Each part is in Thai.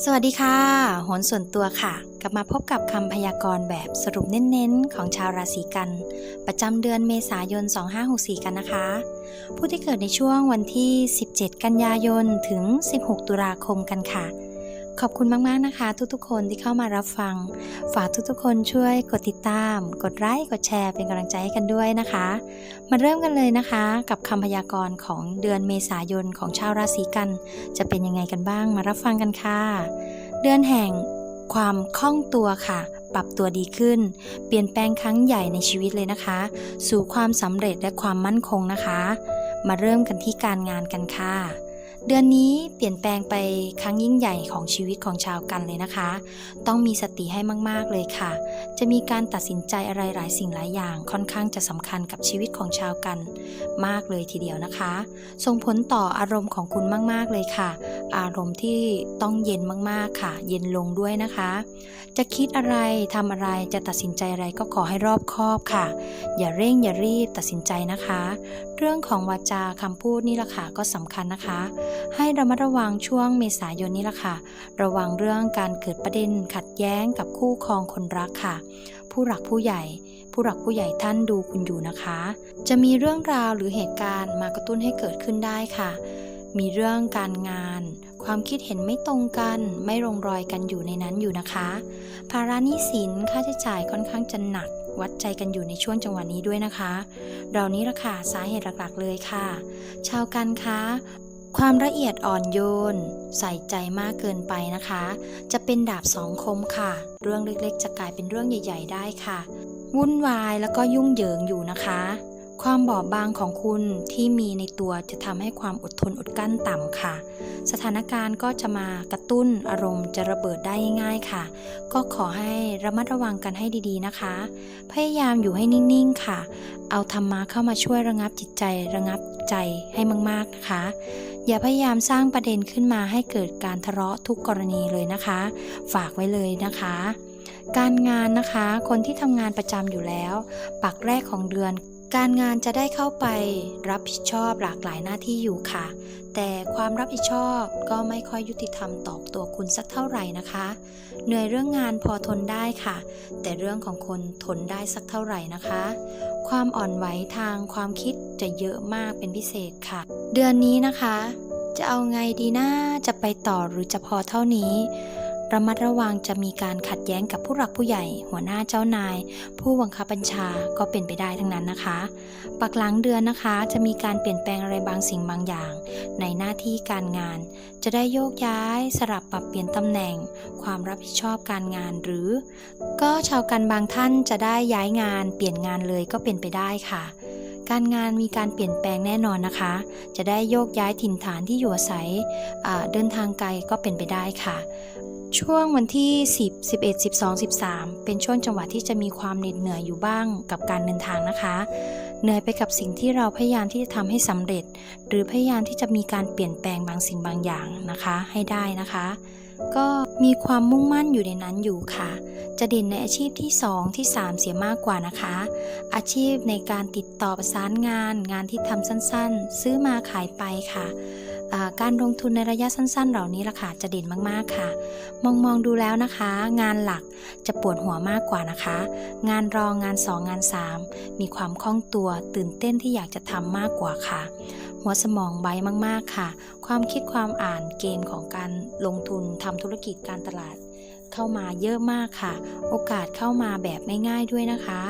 สวัสดีค่ะโหนส่วนตัวค่ะ กลับมาพบกับคำพยากรณ์แบบสรุปเน้นๆ ของชาวราศีกัน ประจำเดือนเมษายน 2564 กันนะคะ ผู้ที่เกิดในช่วงวันที่ 17 กันยายน ถึง 16 ตุลาคมกันค่ะ ขอบคุณมาก ๆ นะคะ ทุกๆ คนที่เข้ามารับฟัง ฝากทุกๆ คนช่วยกดติดตาม กดไลค์กดแชร์เป็นกำลังใจให้กันด้วยนะคะ มาเริ่มกันเลยนะคะ กับคำพยากรณ์ของเดือนเมษายนของชาวราศีกัน จะเป็นยังไงกันบ้างมารับฟังกันค่ะ เดือนแห่งความคล่องตัวค่ะปรับตัวดีขึ้น เปลี่ยนแปลงครั้งใหญ่ในชีวิตเลยนะคะ สู่ความสำเร็จและความมั่นคงนะคะ มาเริ่มกันที่การงานกันค่ะ เดือนนี้เปลี่ยนแปลงไปครั้งยิ่งใหญ่ของชีวิตของชาวกันเลยนะคะ ต้องมีสติให้มาก ๆ เลยค่ะ จะมีการตัดสินใจอะไรหลายสิ่งหลายอย่างค่อนข้างจะสำคัญกับชีวิตของชาวกัน มากเลยทีเดียวนะคะ ส่งผลต่ออารมณ์ของคุณมาก ๆ เลยค่ะ อารมณ์ที่ต้องเย็นมาก ๆ ค่ะ เย็นลงด้วยนะคะ จะคิดอะไรทำอะไรจะตัดสินใจอะไรก็ขอให้รอบคอบค่ะ อย่าเร่งอย่ารีบตัดสินใจนะคะ เรื่องของวาจาคำพูดนี่แหละค่ะก็สำคัญนะคะให้ระมัดระวังช่วงเมษายนนี้ละค่ะ ระวังเรื่องการเกิดประเด็นขัดแย้งกับคู่ครองคนรักค่ะ ผู้หลักผู้ใหญ่ ผู้หลักผู้ใหญ่ท่านดูคุณอยู่นะคะ จะมีเรื่องราวหรือเหตุการณ์มากระตุ้นให้เกิดขึ้นได้ค่ะ มีเรื่องการงาน ความคิดเห็นไม่ตรงกัน ไม่ลงรอยกันอยู่ในนั้นอยู่นะคะ ภาระหนี้สินค่าใช้จ่ายค่อนข้างจะหนักวัดใจกันอยู่ในช่วงจังหวะนี้ด้วยนะคะ เรานี้ละค่ะสาเหตุหลักๆเลยค่ะ ชาวกันคะ ความละเอียดอ่อนโยน ใส่ใจมากเกินไปนะคะ จะเป็นดาบสองคมค่ะ เรื่องเล็กๆ จะกลายเป็นเรื่องใหญ่ ๆ ได้ค่ะ วุ่นวายแล้วก็ยุ่งเหยิงอยู่นะคะ ความบอบบางของคุณที่มีในตัวจะทำให้ความอดทนอดกลั้นต่ำค่ะ สถานการณ์ก็จะมากระตุ้นอารมณ์จะระเบิดได้ง่ายๆค่ะ ก็ขอให้ระมัดระวังกันให้ดีๆนะคะ พยายามอยู่ให้นิ่งๆค่ะ เอาธรรมะเข้ามาช่วยระงับจิตใจระงับใจให้มากๆนะคะ อย่าพยายามสร้างประเด็นขึ้นมาให้เกิดการทะเลาะทุกกรณีเลยนะคะ ฝากไว้เลยนะคะการงานนะคะ คนที่ทำงานประจำอยู่แล้ว ปักแรกของเดือน การงานจะได้เข้าไปรับผิดชอบหลากหลายหน้าที่อยู่ค่ะ แต่ความรับผิดชอบก็ไม่ค่อยยุติธรรมต่อตัวคุณสักเท่าไหร่นะคะ เหนื่อยเรื่องงานพอทนได้ค่ะ แต่เรื่องของคนทนได้สักเท่าไหร่นะคะ ความอ่อนไหวทางความคิดจะเยอะมากเป็นพิเศษค่ะ เดือนนี้นะคะ จะเอาไงดีนะจะไปต่อหรือจะพอเท่านี้ ระมัดระวังจะมีการขัดแย้งกับผู้หลักผู้ใหญ่ หัวหน้าเจ้านาย ผู้บังคับบัญชาก็เป็นไปได้ทั้งนั้นนะคะ ปักหลังเดือนนะคะ จะมีการเปลี่ยนแปลงอะไรบางสิ่งบางอย่าง ในหน้าที่การงาน จะได้โยกย้าย สลับปรับเปลี่ยนตำแหน่ง ความรับผิดชอบการงานหรือ ก็ชาวกันบางท่านจะได้ย้ายงาน เปลี่ยนงานเลยก็เป็นไปได้ค่ะการงานมีการเปลี่ยนแปลงแน่นอนนะคะ จะได้โยกย้ายถิ่นฐานที่อยู่อาศัยเดินทางไกลก็เป็นไปได้ค่ะ ช่วงวันที่ 10 11 12 13 เป็นช่วงจังหวะที่จะมีความเหน็ดเหนื่อยอยู่บ้างกับการเดินทางนะคะ เหนื่อยไปกับสิ่งที่เราพยายามที่จะทำให้สำเร็จ หรือพยายามที่จะมีการเปลี่ยนแปลงบางสิ่งบางอย่างนะคะ ให้ได้นะคะ ก็มีความมุ่งมั่นอยู่ในนั้นอยู่ค่ะ จะเด่นในอาชีพที่ 2 ที่ 3 เสียมากกว่านะคะ อาชีพในการติดต่อประสานงาน งานที่ทำสั้นๆ ซื้อมาขายไปค่ะ การลงทุนในระยะสั้น ๆ เหล่านี้ล่ะค่ะจะเด่นมากๆค่ะ มองมองดูแล้วนะคะ งานหลักจะปวดหัวมากกว่านะคะ งานรองงาน 2 งาน 3 มีความคล่องตัวตื่นเต้นที่อยากจะทำมากกว่าค่ะ หัวสมองใบมากๆค่ะ ความคิดความอ่านเกมของการลงทุนทำธุรกิจการตลาด เข้ามาเยอะมากค่ะ โอกาสเข้ามาแบบง่ายๆด้วยนะคะ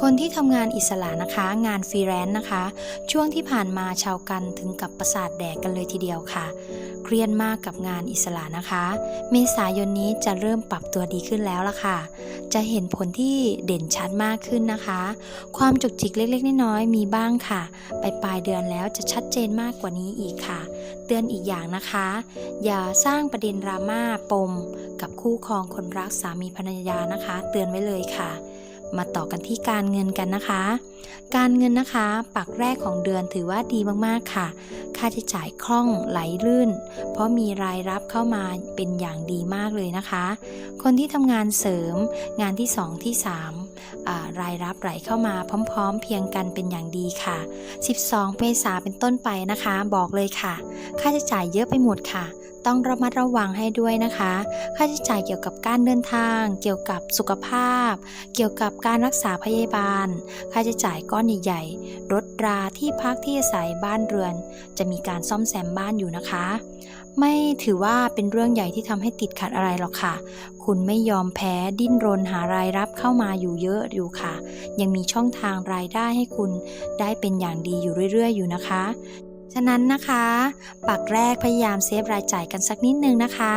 คนที่ทำงานอิสระนะคะ งานฟรีแลนซ์นะคะ ช่วงที่ผ่านมาชาวกันถึงกับประสาทแดกกันเลยทีเดียวค่ะ เครียดมากกับงานอิสระนะคะ เมษายนนี้จะเริ่มปรับตัวดีขึ้นแล้วล่ะค่ะ จะเห็นผลที่เด่นชัดมากขึ้นนะคะ ความจุกจิกเล็กๆน้อยๆมีบ้างค่ะไปปลายเดือนแล้วจะชัดเจนมากกว่านี้อีกค่ะ เตือนอีกอย่างนะคะ อย่าสร้างประเด็นดราม่าปม กับคู่ครองคนรักสามีภรรยานะคะ เตือนไว้เลยค่ะ มาต่อกันที่การเงินกันนะคะ การเงินนะคะ ปักแรกของเดือนถือว่าดีมากๆค่ะ ค่าใช้จ่ายคล่องไหลลื่น เพราะมีรายรับเข้ามาเป็นอย่างดีมากเลยนะคะ คนที่ทำงานเสริมงานที่ 2 ที่ 3 รายรับไหลเข้ามาพร้อม ๆ เพียงกันเป็นอย่างดีค่ะ 12เมษาเป็นต้นไปนะคะ บอกเลยค่ะ ค่าใช้จ่ายเยอะไปหมดค่ะ ต้องระมัดระวังให้ด้วยนะคะ ค่าใช้จ่ายเกี่ยวกับการเดินทาง เกี่ยวกับสุขภาพ เกี่ยวกับการรักษาพยาบาล ค่าใช้จ่ายก้อนใหญ่ๆ รถราที่พักที่อาศัยบ้านเรือน จะมีการซ่อมแซมบ้านอยู่นะคะ ไม่ถือว่าเป็นเรื่องใหญ่ที่ทำให้ติดขัดอะไรหรอกค่ะ คุณไม่ยอมแพ้ดิ้นรนหารายรับเข้ามาอยู่เยอะอยู่ค่ะ ยังมีช่องทางรายได้ให้คุณได้เป็นอย่างดีอยู่เรื่อย ๆ อยู่นะคะ ฉะนั้นนะคะ ปักแรกพยายามเซฟรายจ่ายกันสักนิดนึงนะคะ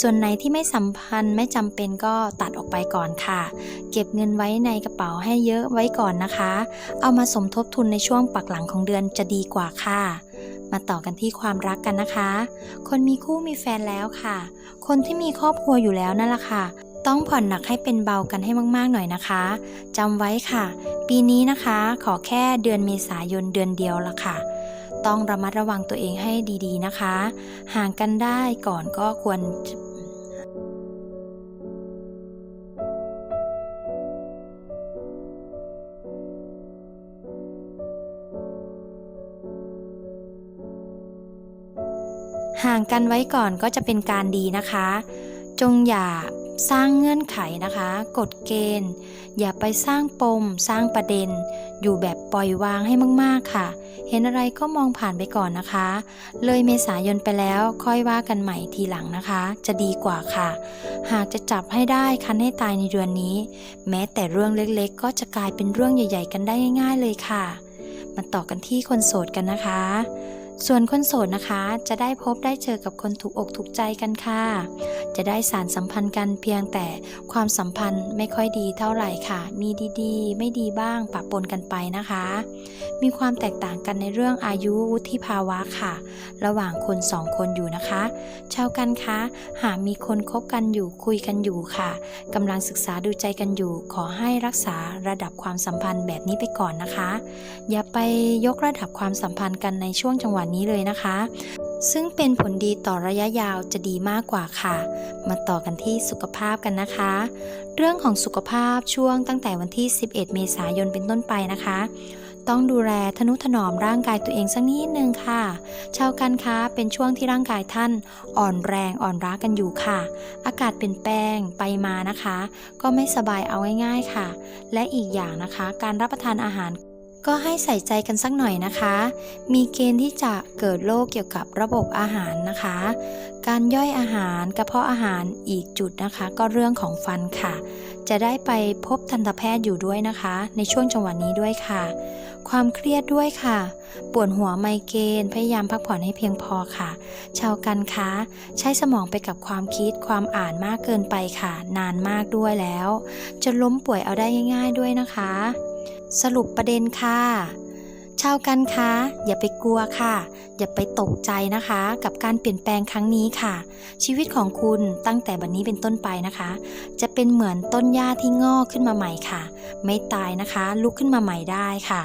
ส่วนไหนที่ไม่สัมพันธ์ไม่จำเป็นก็ตัดออกไปก่อนค่ะ เก็บเงินไว้ในกระเป๋าให้เยอะไว้ก่อนนะคะ เอามาสมทบทุนในช่วงปักหลังของเดือนจะดีกว่าค่ะ มาต่อกันที่ความรักกันนะคะ คนมีคู่มีแฟนแล้วค่ะ คนที่มีครอบครัวอยู่แล้วนั่นแหละค่ะต้องผ่อนหนักให้เป็นเบากันให้มาก ๆ หน่อยนะคะจำไว้ค่ะ ปีนี้นะคะ ขอแค่เดือนเมษายนเดือนเดียวละค่ะ ต้องระมัดระวังตัวเองให้ดีๆนะคะ ห่างกันได้ก่อนก็ควรห่างกันไว้ก่อนก็จะเป็นการดีนะคะ จงอย่า สร้างเงื่อนไขนะคะ กฎเกณฑ์ อย่าไปสร้างปม สร้างประเด็น อยู่แบบปล่อยวางให้มากๆค่ะ เห็นอะไรก็มองผ่านไปก่อนนะคะ เลยเมษายนไปแล้วค่อยว่ากันใหม่ทีหลังนะคะ จะดีกว่าค่ะ หากจะจับให้ได้คันให้ตายในเดือนนี้ แม้แต่เรื่องเล็กๆ ก็จะกลายเป็นเรื่องใหญ่ ๆ กันได้ง่าย ๆ เลยค่ะ มาต่อกันที่คนโสดกันนะคะ ส่วนคนโสดนะคะ จะได้พบได้เจอกับคนถูกอกถูกใจกันค่ะ จะได้สารสัมพันธ์กันเพียงแต่ความสัมพันธ์ไม่ค่อยดีเท่าไหร่ค่ะ มีดีๆ ไม่ดีบ้างปะปนกันไปนะคะ มีความแตกต่างกันในเรื่องอายุวุฒิภาวะค่ะ ระหว่างคนสองคนอยู่นะคะ ชาวกันคะ หากมีคนคบกันอยู่คุยกันอยู่ค่ะกำลังศึกษาดูใจกันอยู่ ขอให้รักษาระดับความสัมพันธ์แบบนี้ไปก่อนนะคะ อย่าไปยกระดับความสัมพันธ์กันในช่วงจังหวะนี้เลยนะคะ ซึ่งเป็นผลดีต่อระยะยาวจะดีมากกว่าค่ะ มาต่อกันที่สุขภาพกันนะคะ เรื่องของสุขภาพช่วงตั้งแต่วันที่ 11 เมษายนเป็นต้นไปนะคะ ต้องดูแลทนุถนอมร่างกายตัวเองสักนิดนึงค่ะ ชาวกันคะเป็นช่วงที่ร่างกายท่านอ่อนแรงอ่อนร้ากันอยู่ค่ะ อากาศเปลี่ยนแปลงไปมานะคะ ก็ไม่สบายเอาง่ายๆค่ะ และอีกอย่างนะคะ การรับประทานอาหาร ก็ให้ใส่ใจกันสักหน่อยนะคะ มีเกณฑ์ที่จะเกิดโรคเกี่ยวกับระบบอาหารนะคะ การย่อยอาหารกระเพาะอาหารอีกจุดนะคะ ก็เรื่องของฟันค่ะ จะได้ไปพบทันตแพทย์อยู่ด้วยนะคะ ในช่วงจังหวะนี้ด้วยค่ะ ความเครียดด้วยค่ะ ปวดหัวไมเกรนพยายามพักผ่อนให้เพียงพอค่ะ ชาวกันคะใช้สมองไปกับความคิดความอ่านมากเกินไปค่ะ นานมากด้วยแล้ว จะล้มป่วยเอาได้ง่าย ๆด้วยนะคะ สรุปประเด็นค่ะ ชาวกันคะอย่าไปกลัวค่ะ อย่าไปตกใจนะคะ กับการเปลี่ยนแปลงครั้งนี้ค่ะ ชีวิตของคุณตั้งแต่บัดนนี้เป็นต้นไปนะคะ จะเป็นเหมือนต้นหญ้าที่งอกขึ้นมาใหม่ค่ะ ไม่ตายนะคะ ลุกขึ้นมาใหม่ได้ค่ะ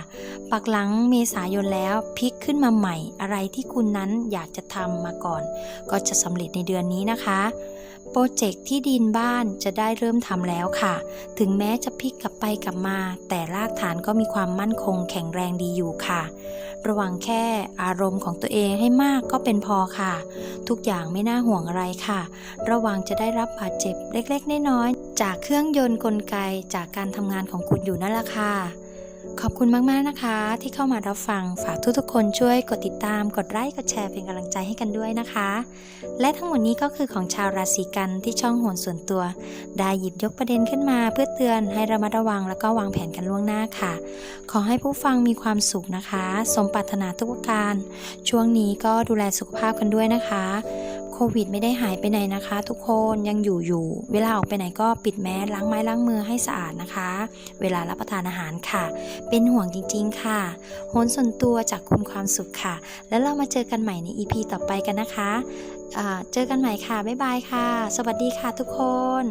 ปักหลังเมษายนแล้วพลิกขึ้นมาใหม่ อะไรที่คุณนั้นอยากจะทำมาก่อน ก็จะสำเร็จในเดือนนี้นะคะ โปรเจกต์ที่ดินบ้านจะได้เริ่มทำแล้วค่ะ ถึงแม้จะพลิกกลับไปกลับมา แต่รากฐานก็มีความมั่นคงแข็งแรงดีอยู่ค่ะ ระวังแค่อารมณ์ของตัวเองให้มากก็เป็นพอค่ะ ทุกอย่างไม่น่าห่วงอะไรค่ะ ระวังจะได้รับบาดเจ็บเล็กๆ น้อยๆ จากเครื่องยนต์กลไกจากการทำงานของคุณอยู่นั่นแหละค่ะ ขอบคุณมากๆนะคะ ที่เข้ามารับฟังฝากทุกๆคนช่วยกดติดตาม กดไลค์กดแชร์เป็นกำลังใจให้กันด้วยนะคะ และทั้งหมดนี้ก็คือของชาวราศีกันที่ช่องโหนส่วนตัว ได้หยิบยกประเด็นขึ้นมาเพื่อเตือนให้ระมัดระวังแล้วก็วางแผนกันล่วงหน้าค่ะ ขอให้ผู้ฟังมีความสุขนะคะ สมปรารถนาทุกประการ ช่วงนี้ก็ดูแลสุขภาพกันด้วยนะคะ ควิดไม่ได้หายไปไหนนะคะ ทุกคนยังอยู่อยู่ เวลาออกไปไหนก็ปิดแมสล้างไม้ล้างมือให้สะอาดนะคะ เวลารับประทานอาหารค่ะ เป็นห่วงจริงๆค่ะโหนส่วนตัวจากคุณความสุขค่ะ แล้วเรามาเจอกันใหม่ใน EP ต่อไปกันนะคะะเจอกันใหม่ค่ะบ๊ายบายค่ะ สวัสดีค่ะทุกคน